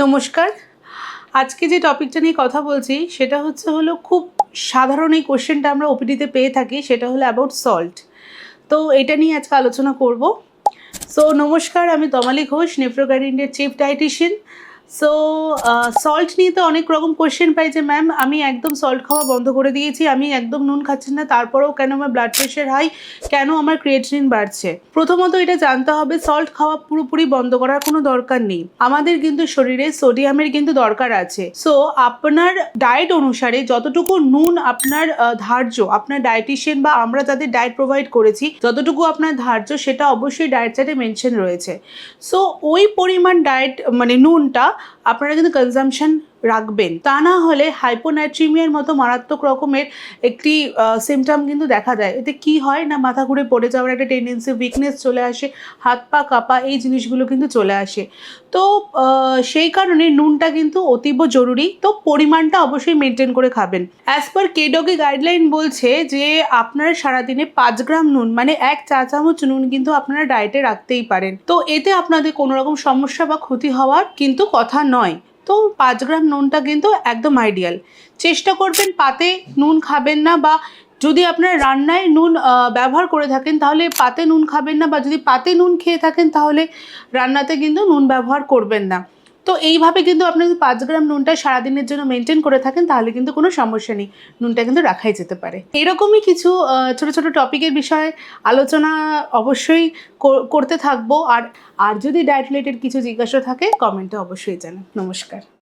নমস্কার। আজকে যে টপিকটা নিয়ে কথা বলছি, সেটা হচ্ছে হলো খুব সাধারণ এই কোশ্চেনটা আমরা ওপিডিতে পেয়ে থাকি, সেটা হলো অ্যাবাউট সল্ট তো এটা নিয়ে আজকে আলোচনা করব। সো নমস্কার, আমি তমালি ঘোষ নেফ্রোগার্ড ইন্ডিয়ার চিফ ডায়েটিশিয়ান সো সল্ট নিয়ে তো অনেক রকম কোশ্চেন পাই যে ম্যাম আমি একদম সল্ট খাওয়া বন্ধ করে দিয়েছি, আমি একদম নুন খাচ্ছি না, তারপরেও কেন আমার ব্লাড প্রেশার হাই কেন আমার ক্রিয়েটিনিন বাড়ছে? প্রথমত এটা জানতে হবে সল্ট খাওয়া পুরোপুরি বন্ধ করার কোনো দরকার নেই। আমাদের কিন্তু শরীরে সোডিয়ামের কিন্তু দরকার আছে। সো আপনার ডায়েট অনুসারে যতটুকু নুন আপনার ধার্য, আপনার ডায়েটিশিয়ান বা আমরা যাদের ডায়েট প্রোভাইড করেছি, যতটুকু আপনার ধার্য, সেটা অবশ্যই ডায়েট চার্টে মেনশন রয়েছে। সো ওই পরিমাণ ডায়েট মানে নুনটা আপনারা কিন্তু কনজামশন রাখবেন। তা না হলে হাইপোনাইট্রিমিয়ার মতো মারাত্মক রকমের একটি সিমটম কিন্তু দেখা যায় এতে কি হয় না মাথা ঘুরে পড়ে যাওয়ার একটা টেন্ডেন্সি উইকনেস চলে আসে, হাত পা কাঁপা, এই জিনিসগুলো কিন্তু চলে আসে। তো সেই কারণে নুনটা কিন্তু অতীব জরুরি। তো পরিমাণটা অবশ্যই মেনটেন করে খাবেন। অ্যাজ পার কেডোকে গাইডলাইন বলছে যে আপনারা সারাদিনে পাঁচ গ্রাম নুন মানে এক চা চামচ নুন কিন্তু আপনারা ডায়েটে রাখতেই পারেন। তো এতে আপনাদের কোনো রকম সমস্যা বা ক্ষতি হওয়ার কিন্তু কথা নয়। তো পাঁচ গ্রাম নুনটা কিন্তু একদম আইডিয়াল চেষ্টা করবেন পাতে নুন খাবেন না বা যদি আপনার রান্নায় নুন ব্যবহার করে থাকেন তাহলে পাতে নুন খাবেন না বা যদি পাতে নুন খেয়ে থাকেন তাহলে রান্নাতে কিন্তু নুন ব্যবহার করবেন না। তো এইভাবে কিন্তু আপনি যদি পাঁচ গ্রাম নুনটা সারাদিনের জন্য মেনটেন করে থাকেন, তাহলে কিন্তু কোনো সমস্যা নেই। নুনটা কিন্তু রাখাই যেতে পারে। এরকমই কিছু ছোট ছোট টপিকের বিষয়ে আলোচনা অবশ্যই করতে থাকব। আর আর যদি ডায়েট রিলেটেড কিছু জিজ্ঞাসা থাকে কমেন্টে অবশ্যই জানান। নমস্কার।